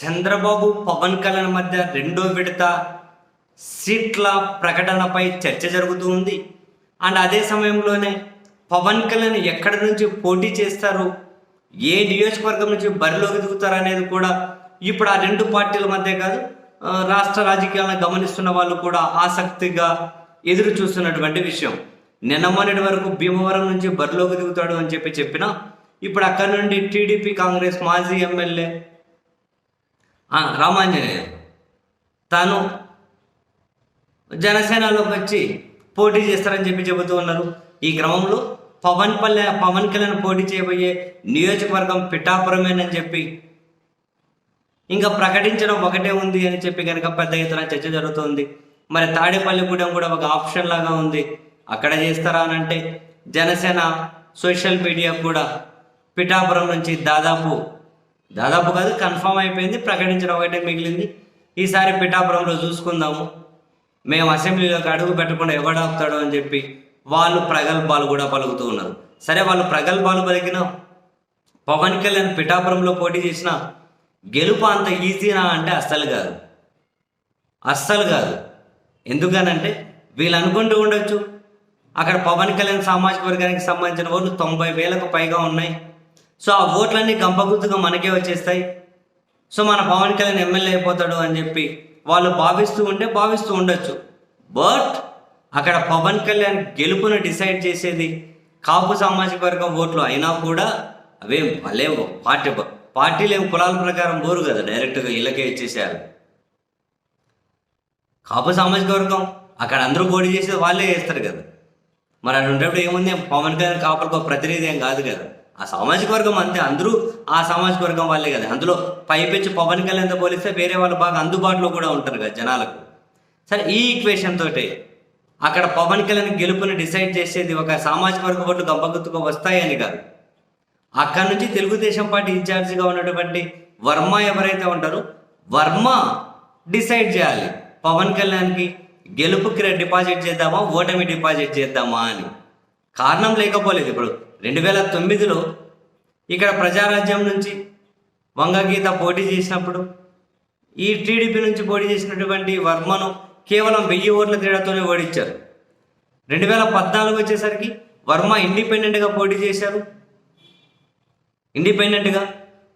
చంద్రబాబు పవన్ కళ్యాణ్ మధ్య రెండో విడత సీట్ల ప్రకటనపై చర్చ జరుగుతూ ఉంది. అండ్ అదే సమయంలోనే పవన్ కళ్యాణ్ ఎక్కడి నుంచి పోటీ చేస్తారు ఏ నియోజకవర్గం నుంచి బరిలోకి దిగుతారు అనేది కూడా ఇప్పుడు ఆ రెండు పార్టీల మధ్య కాదు రాష్ట్ర రాజకీయాలను గమనిస్తున్న వాళ్ళు కూడా ఆసక్తిగా ఎదురు చూస్తున్నటువంటి విషయం. నిన్న మొన్నటి వరకు భీమవరం నుంచి బరిలోకి దిగుతాడు అని చెప్పి చెప్పిన ఇప్పుడు అక్కడి నుండి టీడీపీ కాంగ్రెస్ మాజీ ఎమ్మెల్యే ఆ, రామాంజనేయ. తాను జనసేనలోకి వచ్చి పోటీ చేస్తారని చెప్పి చెబుతూ ఉన్నారు. ఈ క్రమంలో పవన్ పల్లె పవన్ కళ్యాణ్ పోటీ చేయబోయే నియోజకవర్గం పిఠాపురమేనని చెప్పి ఇంకా ప్రకటించడం ఒకటే ఉంది అని చెప్పి కనుక పెద్ద ఎత్తున చర్చ జరుగుతుంది. మరి తాడేపల్లిగూడెం కూడా ఒక ఆప్షన్ లాగా ఉంది. అక్కడ చేస్తారా అని అంటే జనసేన సోషల్ మీడియా కూడా పిఠాపురం నుంచి దాదాపు దాదాపు కాదు కన్ఫర్మ్ అయిపోయింది ప్రకటించడం ఒకటే మిగిలింది. ఈసారి పిఠాపురంలో చూసుకుందాము. మేము అసెంబ్లీలోకి అడుగు పెట్టకుండా ఎవడాపుతాడు అని చెప్పి వాళ్ళు ప్రగల్భాలు కూడా పలుకుతూ ఉన్నారు. సరే వాళ్ళు ప్రగల్భాలు పలికిన పవన్ కళ్యాణ్ పిఠాపురంలో పోటీ చేసిన గెలుపు అంత ఈజీనా అంటే అస్సలు కాదు. అస్సలు కాదు. ఎందుకనంటే వీళ్ళు అనుకుంటూ ఉండొచ్చు. అక్కడ పవన్ కళ్యాణ్ సామాజిక వర్గానికి సంబంధించిన వాళ్ళు తొంభై వేలకు పైగా ఉన్నాయి. సో ఆ ఓట్లన్నీ గంపగుత్తుగా మనకే వచ్చేస్తాయి. సో మన పవన్ కళ్యాణ్ ఎమ్మెల్యే అయిపోతాడు అని చెప్పి వాళ్ళు భావిస్తూ ఉంటే భావిస్తూ ఉండొచ్చు. బట్ అక్కడ పవన్ కళ్యాణ్ గెలుపును డిసైడ్ చేసేది కాపు సామాజిక వర్గం ఓట్లు అయినా కూడా అవేం భలే పార్టీ పార్టీలు ఏం కులాల ప్రకారం పోరు కదా డైరెక్ట్గా ఇళ్ళకే ఇచ్చేసారు కాపు సామాజిక వర్గం అక్కడ అందరూ పోటీ చేసేది వాళ్ళే చేస్తారు కదా. మరి అటువంటిప్పుడు ఏముంది? పవన్ కళ్యాణ్ కాపులకు ప్రతినిధి ఏం కాదు కదా. ఆ సామాజిక వర్గం అంతే అందరూ ఆ సామాజిక వర్గం వాళ్ళే కదా. అందులో పైపెచ్చి పవన్ కళ్యాణ్తో పోలిస్తే వేరే వాళ్ళు బాగా అందుబాటులో కూడా ఉంటారు కదా జనాలకు. సరే ఈ ఈక్వేషన్ తోటి అక్కడ పవన్ కళ్యాణ్ గెలుపుని డిసైడ్ చేసేది ఒక సామాజిక వర్గ ఓట్లు గంపగుత్తుగా వస్తాయని కాదు. అక్కడ నుంచి తెలుగుదేశం పార్టీ ఇన్ఛార్జిగా ఉన్నటువంటి వర్మ ఎవరైతే ఉంటారో వర్మ డిసైడ్ చేయాలి. పవన్ కళ్యాణ్కి గెలుపుకి డిపాజిట్ చేద్దామా ఓటమి డిపాజిట్ చేద్దామా అని. కారణం లేకపోలేదు ఇప్పుడు. రెండు వేల తొమ్మిదిలో ఇక్కడ ప్రజారాజ్యం నుంచి వంగగీత పోటీ చేసినప్పుడు ఈ టీడీపీ నుంచి పోటీ చేసినటువంటి వర్మను కేవలం వెయ్యి ఓట్ల తేడాతోనే ఓడించారు. రెండు వేల పద్నాలుగు వచ్చేసరికి వర్మ ఇండిపెండెంట్గా పోటీ చేశారు. ఇండిపెండెంట్గా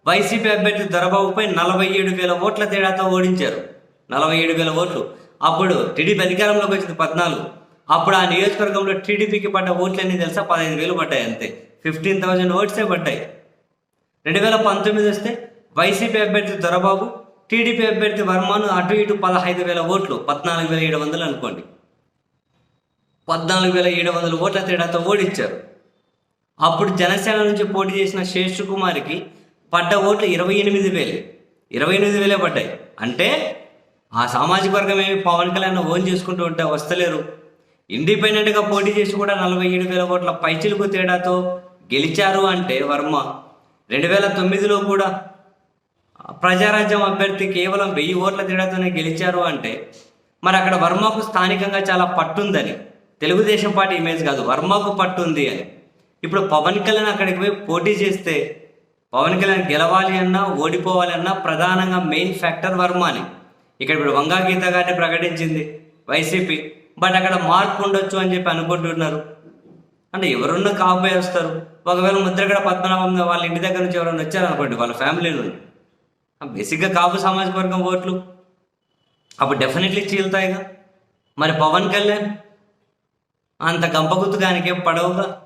వైసీపీ అభ్యర్థి దొరబాబుపై నలభై ఏడు వేల ఓట్ల తేడాతో ఓడించారు. నలభై ఏడు వేల ఓట్లు. అప్పుడు టీడీపీ అధికారంలోకి వచ్చింది పద్నాలుగు. అప్పుడు ఆ నియోజకవర్గంలో టీడీపీకి పడ్డ ఓట్లన్నీ తెలుసా? పదహైదు వేలు పడ్డాయి అంతే. ఫిఫ్టీన్ థౌజండ్ ఓట్సే పడ్డాయి. రెండు వేల పంతొమ్మిది వస్తే వైసీపీ అభ్యర్థి దొరబాబు టీడీపీ అభ్యర్థి వర్మను అటు ఇటు పదహైదు వేల ఓట్లు పద్నాలుగు వేల ఏడు వందలు అనుకోండి. పద్నాలుగు వేల ఏడు వందల ఓట్ల తేడాతో ఓడించారు అప్పుడు జనసేన నుంచి పోటీ చేసిన శేష్ కుమార్కి పడ్డ ఓట్లు ఇరవై ఎనిమిది వేలు. ఇరవై ఎనిమిది వేలే పడ్డాయి. అంటే ఆ సామాజిక వర్గం ఏమి పవన్ కళ్యాణ్ ఓన్ చేసుకుంటూ ఉంటే వస్తలేరు. ఇండిపెండెంట్గా పోటీ చేసి కూడా నలభై ఏడు వేల ఓట్ల పైచిలుకు తేడాతో గెలిచారు అంటే వర్మ. రెండు వేల తొమ్మిదిలో కూడా ప్రజారాజ్యం అభ్యర్థి కేవలం వెయ్యి ఓట్ల తేడాతోనే గెలిచారు అంటే మరి అక్కడ వర్మకు స్థానికంగా చాలా పట్టుందని. తెలుగుదేశం పార్టీ ఇమేజ్ కాదు వర్మకు పట్టుంది అని. ఇప్పుడు పవన్ కళ్యాణ్ అక్కడికి పోయి పోటీ చేస్తే పవన్ కళ్యాణ్ గెలవాలి అన్నా ఓడిపోవాలి అన్నా ప్రధానంగా మెయిన్ ఫ్యాక్టర్ వర్మ అని ఇక్కడ ఇప్పుడు వంగా గీత గారిని ప్రకటించింది వైసీపీ. బట్ అక్కడ మార్పు ఉండొచ్చు అని చెప్పి అనుకుంటున్నారు. అంటే ఎవరున్నా కాబోయే వస్తారు. ఒకవేళ ముద్రగడ పద్మనాభం వాళ్ళ ఇంటి దగ్గర నుంచి ఎవరైనా వచ్చారనుకోండి వాళ్ళ ఫ్యామిలీ నుండి బేసిక్గా కాపు సామాజిక వర్గం ఓట్లు. అప్పుడు డెఫినెట్లీ చీలుతాయిగా. మరి పవన్ కళ్యాణ్? అంత గంపగుత్తుగానికి పడవుగా.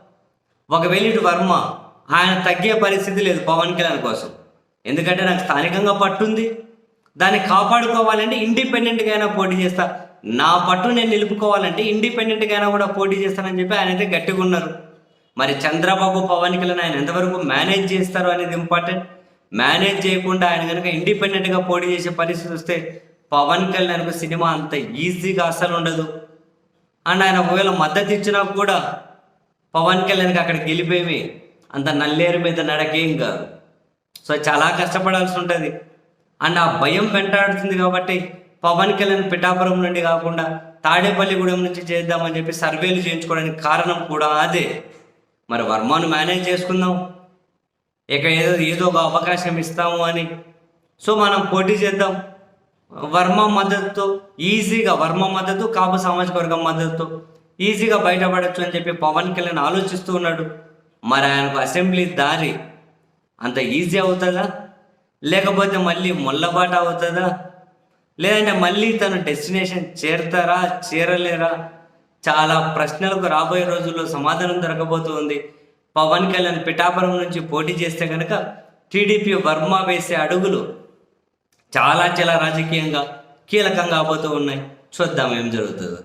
ఒకవేళ ఇటు వర్మ ఆయన తగ్గే పరిస్థితి లేదు పవన్ కళ్యాణ్ కోసం. ఎందుకంటే నాకు స్థానికంగా పట్టుంది. దాన్ని కాపాడుకోవాలంటే ఇండిపెండెంట్గా అయినా పోటీ చేస్తా. నా పట్టు నేను నిలుపుకోవాలంటే ఇండిపెండెంట్గా అయినా కూడా పోటీ చేస్తానని చెప్పి ఆయన అయితే గట్టిగా ఉన్నారు. మరి చంద్రబాబు పవన్ కళ్యాణ్ ఆయన ఎంతవరకు మేనేజ్ చేస్తారు అనేది ఇంపార్టెంట్. మేనేజ్ చేయకుండా ఆయన కనుక ఇండిపెండెంట్గా పోటీ చేసే పరిస్థితి వస్తే పవన్ కళ్యాణ్కు సినిమా అంత ఈజీగా అసలు ఉండదు. అండ్ ఆయన ఒకవేళ మద్దతు ఇచ్చినా కూడా పవన్ కళ్యాణ్కి అక్కడ గెలిపేవి అంత నల్లేరు మీద నడకేం కాదు. సో చాలా కష్టపడాల్సి ఉంటుంది. అండ్ ఆ భయం వెంటాడుతుంది కాబట్టి పవన్ కళ్యాణ్ పిఠాపురం నుండి కాకుండా తాడేపల్లిగూడెం నుంచి చేద్దామని చెప్పి సర్వేలు చేయించుకోవడానికి కారణం కూడా అదే. మరి వర్మను మేనేజ్ చేసుకుందాం. ఇక ఏదో ఏదో ఒక అవకాశం ఇస్తాము అని. సో మనం పోటీ చేద్దాం. వర్మ మద్దతుతో ఈజీగా వర్మ మద్దతు కాపు సామాజిక వర్గం మద్దతుతో ఈజీగా బయటపడచ్చు అని చెప్పి పవన్ కళ్యాణ్ ఆలోచిస్తూ ఉన్నాడు. మరి ఆయనకు అసెంబ్లీ దారి అంత ఈజీ అవుతుందా? లేకపోతే మళ్ళీ మొల్లబాట అవుతుందా? లేదంటే మళ్ళీ తను డెస్టినేషన్ చేరతారా చేరలేరా? చాలా ప్రశ్నలకు రాబోయే రోజుల్లో సమాధానం దొరకబోతుంది. పవన్ కళ్యాణ్ పిఠాపురం నుంచి పోటీ చేస్తే కనుక టీడీపీ వర్మ వేసే అడుగులు చాలా చాలా రాజకీయంగా కీలకంగా కాబోతూ ఉన్నాయి. చూద్దాం ఏం జరుగుతుందో.